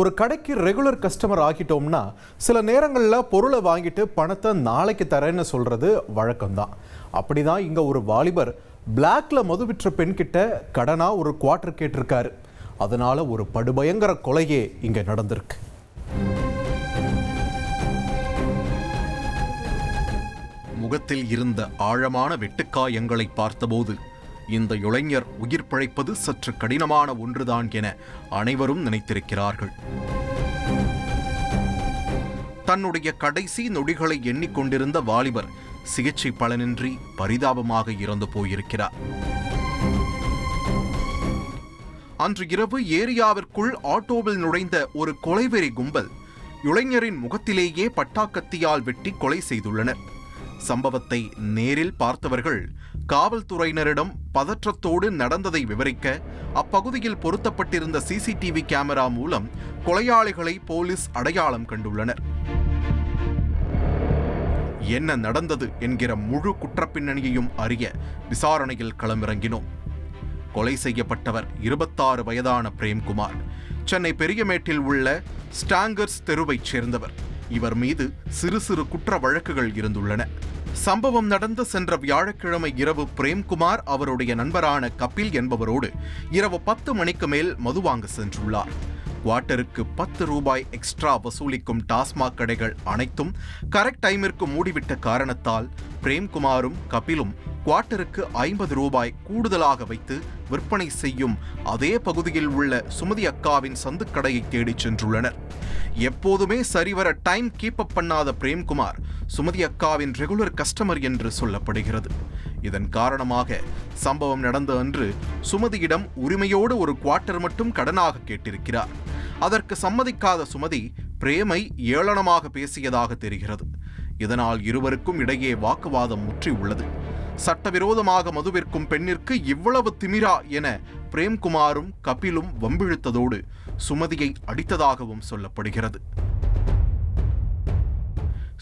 ஒரு கடைக்கு regular customer ஆகிட்டோம்னா சில நேரங்களில் பொருளை வாங்கிட்டு பணத்தை நாளைக்கு தரேன்னு சொல்கிறது வழக்கம்தான். அப்படி தான் இங்கே ஒரு வாலிபர் பிளாக்ல மது விற்ற பெண்கிட்ட கடனாக ஒரு குவார்டர் கேட்டிருக்காரு. அதனால ஒரு படுபயங்கர கொலையே இங்கே நடந்திருக்கு. முகத்தில் இருந்த ஆழமான வெட்டுக்காயங்களை பார்த்தபோது இந்த இளைஞர் உயிர் பிழைப்பது சற்று கடினமான ஒன்றுதான் என அனைவரும் நினைத்திருக்கிறார்கள். தன்னுடைய கடைசி நொடிகளை எண்ணிக்கொண்டிருந்த வாலிபர் சிகிச்சை பலனின்றி பரிதாபமாக இறந்து போயிருக்கிறார். அன்று இரவு ஏரியாவிற்குள் ஆட்டோவில் நுழைந்த ஒரு கொலைவெறி கும்பல் இளைஞரின் முகத்திலேயே பட்டாக்கத்தியால் வெட்டி கொலை செய்துள்ளனர். சம்பவத்தை நேரில் பார்த்தவர்கள் காவல்துறையினரிடம் பதற்றத்தோடு நடந்ததை விவரிக்க அப்பகுதியில் பொருத்தப்பட்டிருந்த சிசிடிவி கேமரா மூலம் கொலையாளிகளை போலீஸ் அடையாளம் கண்டுள்ளனர். என்ன நடந்தது என்கிற முழு குற்றப்பின்னணியையும் அறிய விசாரணையில் களமிறங்கினோம். கொலை செய்யப்பட்டவர் இருபத்தாறு வயதான பிரேம்குமார் சென்னை பெரியமேட்டில் உள்ள ஸ்டாங்கர்ஸ் தெருவைச் சேர்ந்தவர். இவர் மீது சிறு சிறு குற்ற வழக்குகள் இருந்துள்ளன. சம்பவம் நடந்து சென்ற வியாழக்கிழமை இரவு பிரேம்குமார் அவருடைய நண்பரான கபில் என்பவரோடு இரவு பத்து மணிக்கு மேல் மது வாங்க சென்றுள்ளார். குவார்ட்டருக்கு பத்து ரூபாய் எக்ஸ்ட்ரா வசூலிக்கும் டாஸ்மாக் கடைகள் அனைத்தும் கரெக்ட் டைமிற்கு மூடிவிட்ட காரணத்தால் பிரேம்குமாரும் கபிலும் குவார்ட்டருக்கு ஐம்பது ரூபாய் கூடுதலாக வைத்து விற்பனை செய்யும் அதே பகுதியில் உள்ள சுமதி அக்காவின் சந்துக்கடையை தேடிச் சென்றுள்ளனர். எப்போதுமே சரிவர டைம் கீப் அப் பண்ணாத பிரேம்குமார் சுமதி அக்காவின் ரெகுலர் கஸ்டமர் என்று சொல்லப்படுகிறது. இதன் காரணமாக சம்பவம் நடந்த அன்று சுமதியிடம் உரிமையோடு ஒரு குவார்ட்டர் மட்டும் கடனாக கேட்டிருக்கிறார். அதற்கு சம்மதிக்காத சுமதி பிரேமை ஏளனமாக பேசியதாக தெரிகிறது. இதனால் இருவருக்கும் இடையே வாக்குவாதம் முற்றி உள்ளது சட்டவிரோதமாக மது விற்கும் பெண்ணிற்கு இவ்வளவு திமிரா என பிரேம்குமாரும் கபிலும் வம்பிழுத்ததோடு சுமதியை அடித்ததாகவும் சொல்லப்படுகிறது.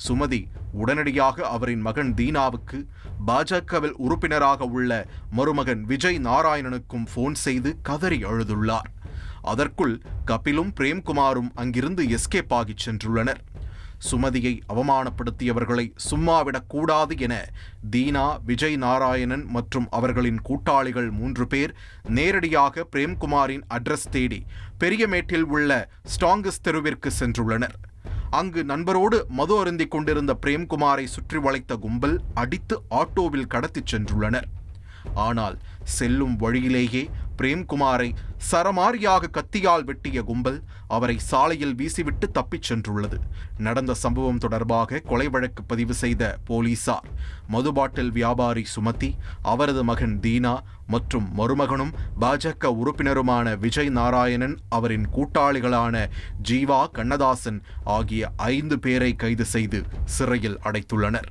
சுமதி உடனடியாக அவரின் மகன் தீனாவுக்கு பாஜகவில் உறுப்பினராக உள்ள மருமகன் விஜய் நாராயணனுக்கும் போன் செய்து கதறி அழுதுள்ளார். அதற்குள் கபிலும் பிரேம்குமாரும் அங்கிருந்து எஸ்கேப் ஆகிச் சென்றுள்ளனர். சுமதியை அவமானப்படுத்தியவர்களை சும்மாவிடக்கூடாது என தீனா விஜய் நாராயணன் மற்றும் அவர்களின் கூட்டாளிகள் மூன்று பேர் நேரடியாக பிரேம்குமாரின் அட்ரஸ் தேடி பெரியமேட்டில் உள்ள ஸ்டாங்கஸ் தெருவிற்கு சென்றுள்ளனர். அங்கு நண்பரோடு மது அருந்திக் கொண்டிருந்த பிரேம்குமாரை சுற்றி வளைத்த கும்பல் அடித்து ஆட்டோவில் கடத்திச் சென்றுள்ளனர். ஆனால் செல்லும் வழியிலேயே பிரேம்குமாரை சரமாரியாக கத்தியால் வெட்டிய கும்பல் அவரை சாலையில் வீசிவிட்டு தப்பிச் சென்றுள்ளது. நடந்த சம்பவம் தொடர்பாக கொலை வழக்கு பதிவு செய்த போலீசார் மதுபாட்டில் வியாபாரி சுமதி அவரது மகன் தீனா மற்றும் மருமகனும் பாஜக உறுப்பினருமான விஜய் நாராயணன் அவரின் கூட்டாளிகளான ஜீவா கண்ணதாசன் ஆகிய ஐந்து பேரை கைது செய்து சிறையில் அடைத்துள்ளனர்.